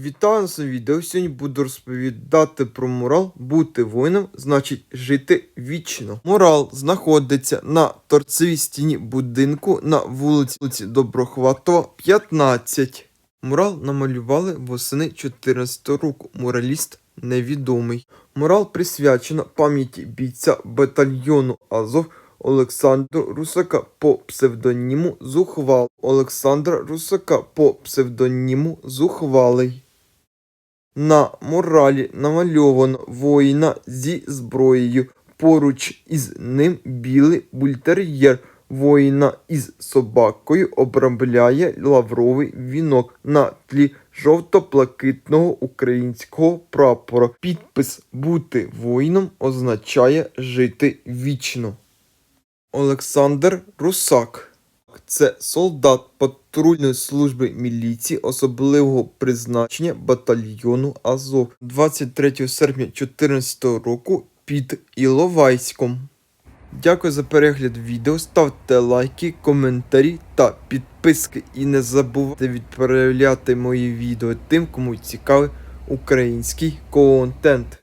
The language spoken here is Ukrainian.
Вітаю на своєму відео. Сьогодні буду розповідати про мурал бути воїном значить жити вічно. Мурал знаходиться на торцевій стіні будинку на вулиці, вулиці Доброхватова, 15. Мурал намалювали восени 14 року. Мураліст невідомий. Мурал присвячено пам'яті бійця батальйону Азов Олександру Русака по псевдоніму Зухвал. Олександра Русака по псевдоніму Зухвалий. На муралі намальовано воїна зі зброєю. Поруч із ним білий бультер'єр. Воїна із собакою обрамляє лавровий вінок на тлі жовто-блакитного українського прапора. Підпис бути воїном означає жити вічно. Олександр Русак. Це солдат патрульної служби міліції особливого призначення батальйону Азов 23 серпня 2014 року під Іловайськом. Дякую за перегляд відео. Ставте лайки, коментарі та підписки. І не забувайте відправляти мої відео тим, кому цікавий український контент.